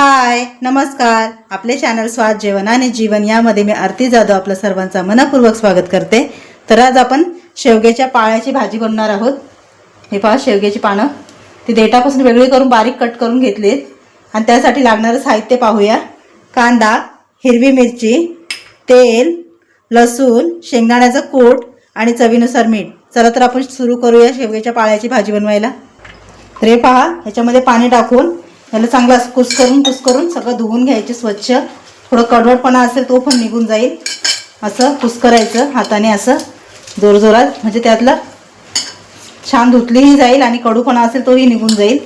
हाय नमस्कार. आपले चॅनल स्वाद जेवण आणि जीवन यामध्ये मी आरती जाधव आपलं सर्वांचा मनपूर्वक स्वागत करते. तर आज आपण शेवग्याच्या पाळ्याची भाजी बनवणार आहोत. हे पहा शेवग्याची पानं. ती देठापासून वेगळी करून बारीक कट करून घेतलीत. आणि त्यासाठी लागणारं साहित्य पाहूया. कांदा हिरवी मिरची तेल लसूण शेंगदाण्याचं कूट आणि चवीनुसार मीठ. चला तर आपण सुरू करूया शेवग्याच्या पाळ्याची भाजी बनवायला. तर हे पहा ह्याच्यामध्ये पाणी टाकून ह्याला चांगलं असं कुस्करून कुस्करून सगळं धुवून घ्यायचे स्वच्छ. थोडं कडवडपणा असेल तो पण निघून जाईल. असं कुस्करायचं हाताने असं जोरजोरात. म्हणजे त्यातलं छान धुतलीही जाईल आणि कडूपणा असेल तोही निघून जाईल.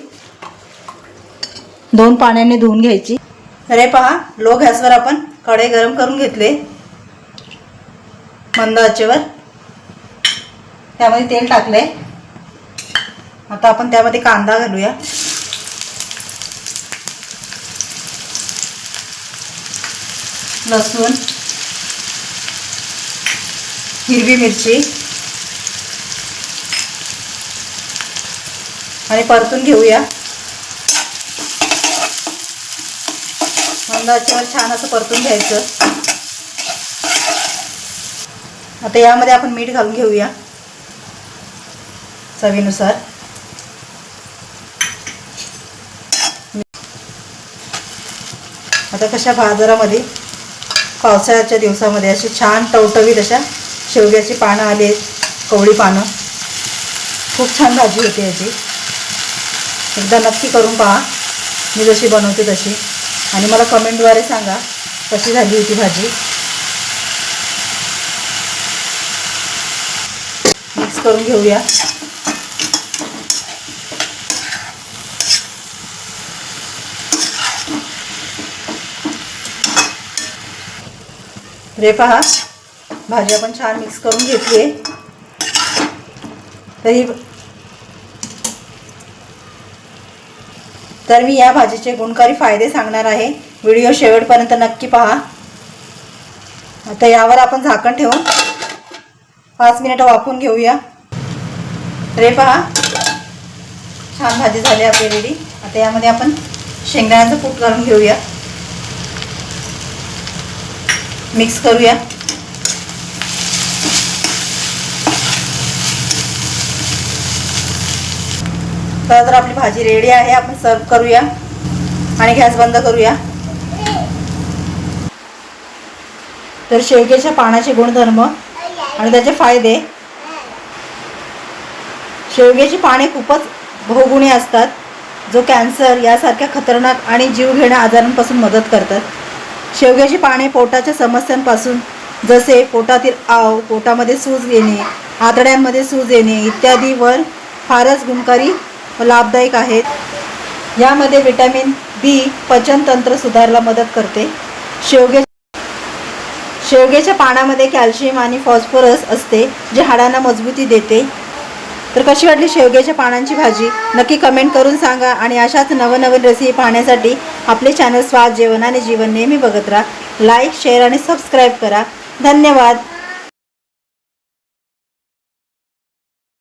दोन पाण्याने धुवून घ्यायची. अरे पहा लो गॅसवर आपण कढई गरम करून घेतले. मंद आचेवर. त्यामध्ये तेल टाकले आता आपण त्यामध्ये कांदा घालूया. लसूण हिरवी मिरची आणि परतून घेऊया. मंदाच्यावर छान असं परतून घ्यायचं. आता यामध्ये आपण मीठ घालून घेऊया चवीनुसार. आता कशा बाजारामध्ये पावसाळ्याच्या दिवसामध्ये अशी छान टवटवीत अशा शेवग्याची पानं आली आहेत कवळी पानं. खूप छान भाजी होती याची. एकदा नक्की करून पहा. मी जशी बनवते तशी. आणि मला कमेंटद्वारे सांगा कशी झाली होती भाजी. मिक्स करून घेऊया. रे पहा भाजी आपण छान मिक्स करून घेतली आहे. तरी तर मी या भाजीचे गुणकारी फायदे सांगणार आहे. व्हिडिओ शेवटपर्यंत नक्की पहा. आता यावर आपण झाकण ठेवून पाच मिनिटं वाफवून घेऊया. रे पहा. छान भाजी झाली आपली रेडी आता यामध्ये आपण शेंगदाण्याचं कूट घालून घेऊया. मिक्स करूया. तर तर आपली भाजी रेडी आहे आपण सर्व करूया आणि गॅस बंद करूया. तर शेवग्याच्या पानाचे गुणधर्म आणि त्याचे फायदे. शेवग्याची पाने खूपच बहुगुणी असतात जो कॅन्सर यासारख्या खतरनाक आणि जीव घेण्या आजारांपासून मदत करतात. शेवग्याची पाने पोटाच्या समस्यांपासून जसे पोटातील आव पोटामध्ये सूज येणे आतड्यांमध्ये सूज येणे इत्यादीवर फारच गुणकारी लाभदायक आहेत. यामध्ये विटॅमिन बी पचनतंत्र सुधारायला मदत करते. शेवगे शेवग्याच्या पानामध्ये कॅल्शियम आणि फॉस्फरस असते जे हाडांना मजबूती देते. तर कशी वाटली शेवग्याच्या पानांची भाजी? नक्की कमेंट करून सांगा आणि अशाच नवनवीन रेसिपी पाहण्यासाठी आपले चॅनल स्वाद जेवण आणि जीवन नेहमी बघत राहा. लाईक शेअर आणि सबस्क्राईब करा. धन्यवाद.